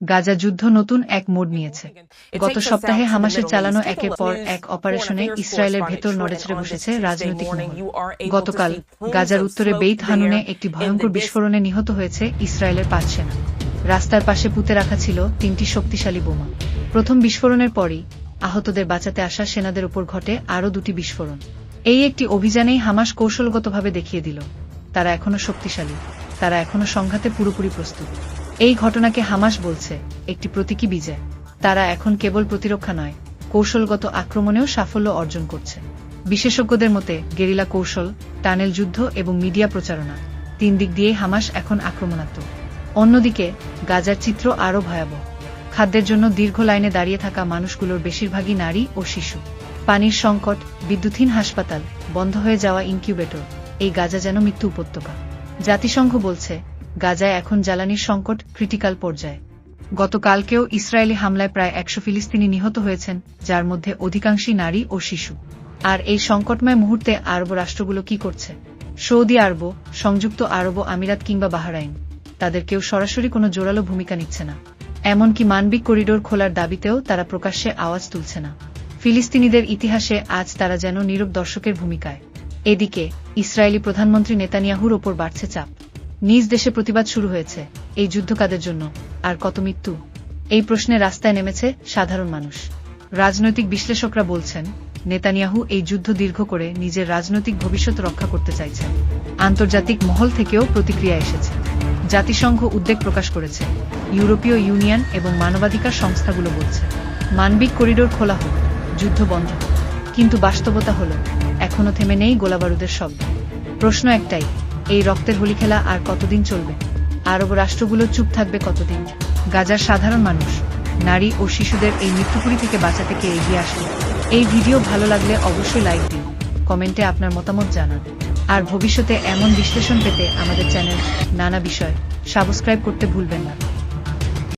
গাজা যুদ্ধ নতুন এক মোড় নিয়েছে। গত সপ্তাহে হামাসের চালানো একের পর এক অপারেশনে ইসরায়েলের ভেতর নড়েচড়ে বসেছে রাজনৈতিক গতকাল গাজার উত্তরে বেইত হানুনে একটি ভয়ঙ্কর বিস্ফোরণে নিহত হয়েছে ইসরায়েলের পাঁচ সেনা। রাস্তার পাশে পুঁতে রাখা ছিল তিনটি শক্তিশালী বোমা। প্রথম বিস্ফোরণের পরই আহতদের বাঁচাতে আসা সেনাদের উপর ঘটে আরও দুটি বিস্ফোরণ। এই একটি অভিযানেই হামাস কৌশলগতভাবে দেখিয়ে দিল তারা এখনও শক্তিশালী তারা এখনও সংঘাতে পুরোপুরি প্রস্তুত। এই ঘটনাকে হামাস বলছে, একটি প্রতীকী বিজয়। তারা এখন কেবল প্রতিরক্ষা নয়, কৌশলগত আক্রমণেও সাফল্য অর্জন করছে। বিশেষজ্ঞদের মতে, গেরিলা কৌশল, টানেল যুদ্ধ এবং মিডিয়া প্রচারণা, তিন দিক দিয়ে হামাস এখন আক্রমণাত্মক। অন্যদিকে, গাজার চিত্র আরও ভয়াবহ। খাদ্যের জন্য দীর্ঘ লাইনে দাঁড়িয়ে থাকা মানুষগুলোর বেশিরভাগই নারী ও শিশু। পানির সংকট, বিদ্যুৎহীন হাসপাতাল, বন্ধ হয়ে যাওয়া ইনকিউবেটর, এই গাজা যেন মৃত্যু উপত্যকা। জাতিসংঘ বলছে গাজায় এখন জ্বালানির সংকট ক্রিটিক্যাল পর্যায়ে। গতকালকেও ইসরায়েলি হামলায় প্রায় একশো ফিলিস্তিনি নিহত হয়েছেন, যার মধ্যে অধিকাংশই নারী ও শিশু। আর এই সংকটময় মুহূর্তে আরব রাষ্ট্রগুলো কি করছে? সৌদি আরব, সংযুক্ত আরব আমিরাত কিংবা বাহরাইন, তাদের কেউ সরাসরি কোনো জোরালো ভূমিকা নিচ্ছে না। এমনকি মানবিক করিডোর খোলার দাবিতেও তারা প্রকাশ্যে আওয়াজ তুলছে না। ফিলিস্তিনিদের ইতিহাসে আজ তারা যেন নীরব দর্শকের ভূমিকায়। এদিকে, ইসরায়েলি প্রধানমন্ত্রী নেতানিয়াহুর ওপর বাড়ছে চাপ। নিজ দেশে প্রতিবাদ শুরু হয়েছে এই যুদ্ধ কাদের জন্য? আর কত মৃত্যু? এই প্রশ্নে রাস্তায় নেমেছে সাধারণ মানুষ। রাজনৈতিক বিশ্লেষকরা বলছেন, নেতানিয়াহু এই যুদ্ধ দীর্ঘ করে নিজের রাজনৈতিক ভবিষ্যৎ রক্ষা করতে চাইছেন। আন্তর্জাতিক মহল থেকেও প্রতিক্রিয়া এসেছে। জাতিসংঘ উদ্বেগ প্রকাশ করেছে। ইউরোপীয় ইউনিয়ন এবং মানবাধিকার সংস্থাগুলো বলছে, মানবিক করিডোর খোলা হোক, যুদ্ধ বন্ধ কিন্তু বাস্তবতা হল, এখনও থেমে নেই গোলাবারুদের শব্দ। প্রশ্ন একটাই এই রক্তের হোলি খেলা আর কতদিন চলবে? আরব রাষ্ট্রগুলো চুপ থাকবে কতদিন? গাজার সাধারণ মানুষ, নারী ও শিশুদের এই মৃত্যুপুরি থেকে বাঁচাতে কে এগিয়ে আসবে? এই ভিডিও ভালো লাগলে অবশ্যই লাইক দিন, কমেন্টে আপনার মতামত জানান। আর ভবিষ্যতে এমন বিশ্লেষণ পেতে আমাদের চ্যানেল নানা বিষয় সাবস্ক্রাইব করতে ভুলবেন না।